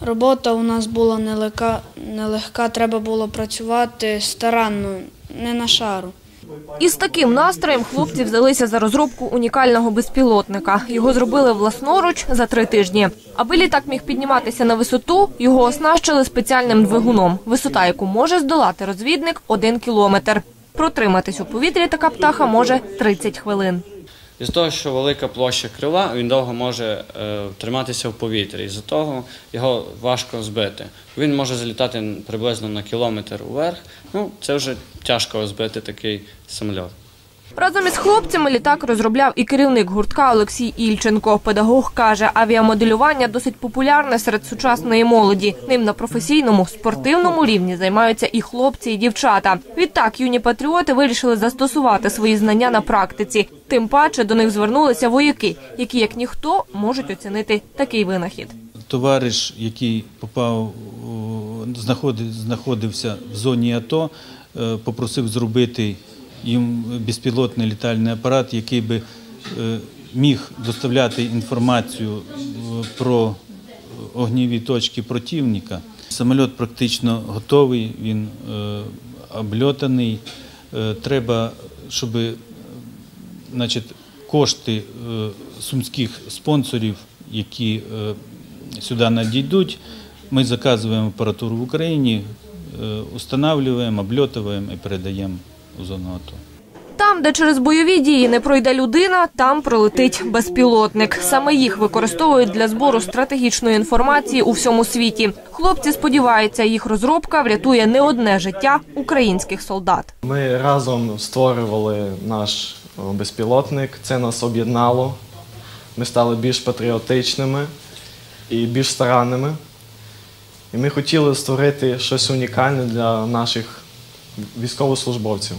Робота у нас була нелегка, нелегка, треба було працювати старанно, не на шару. Із таким настроєм хлопці взялися за розробку унікального безпілотника. Його зробили власноруч за три тижні. Аби літак міг підніматися на висоту, його оснащили спеціальним двигуном, висота, яку може здолати розвідник, один кілометр. Протриматись у повітрі така птаха може 30 хвилин. Із того, що велика площа крила, він довго може е, триматися в повітрі. Із-за того його важко збити. Він може залітати приблизно на кілометр уверх. Ну, це вже тяжко збити такий самоліт. Разом із хлопцями літак розробляв і керівник гуртка Олексій Ільченко. Педагог каже, авіамоделювання досить популярне серед сучасної молоді. Ним на професійному спортивному рівні займаються і хлопці, і дівчата. Відтак юні патріоти вирішили застосувати свої знання на практиці. Тим паче до них звернулися вояки, які як ніхто можуть оцінити такий винахід. товариш, який попав, знаходи- знаходився в зоні АТО, е, попросив зробити їм безпілотний літальний апарат, який би е, міг доставляти інформацію е, про огніві точки противника. Самоліт практично готовий, він е, обльотаний. Треба, щоб кошти сумських спонсорів, які сюди надійдуть, ми заказуємо апаратуру в Україні, устанавливаємо, обльотуємо і передаємо зону Там, де через бойові дії не пройде людина, там пролетить безпілотник. Саме їх використовують для збору стратегічної інформації у всьому світі. Хлопці сподіваються, їх розробка врятує не одне життя українських солдат. Ми разом створювали наш безпілотник. Це нас об'єднало. Ми стали більш патріотичними і більш старанними. І ми хотіли створити щось унікальне для наших військовослужбовців.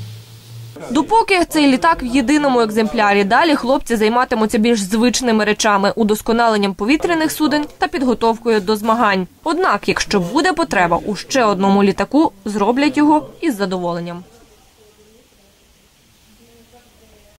Допоки цей літак в єдиному екземплярі, далі хлопці займатимуться більш звичними речами, удосконаленням повітряних суден та підготовкою до змагань. Однак, якщо буде потреба у ще одному літаку, зроблять його із задоволенням.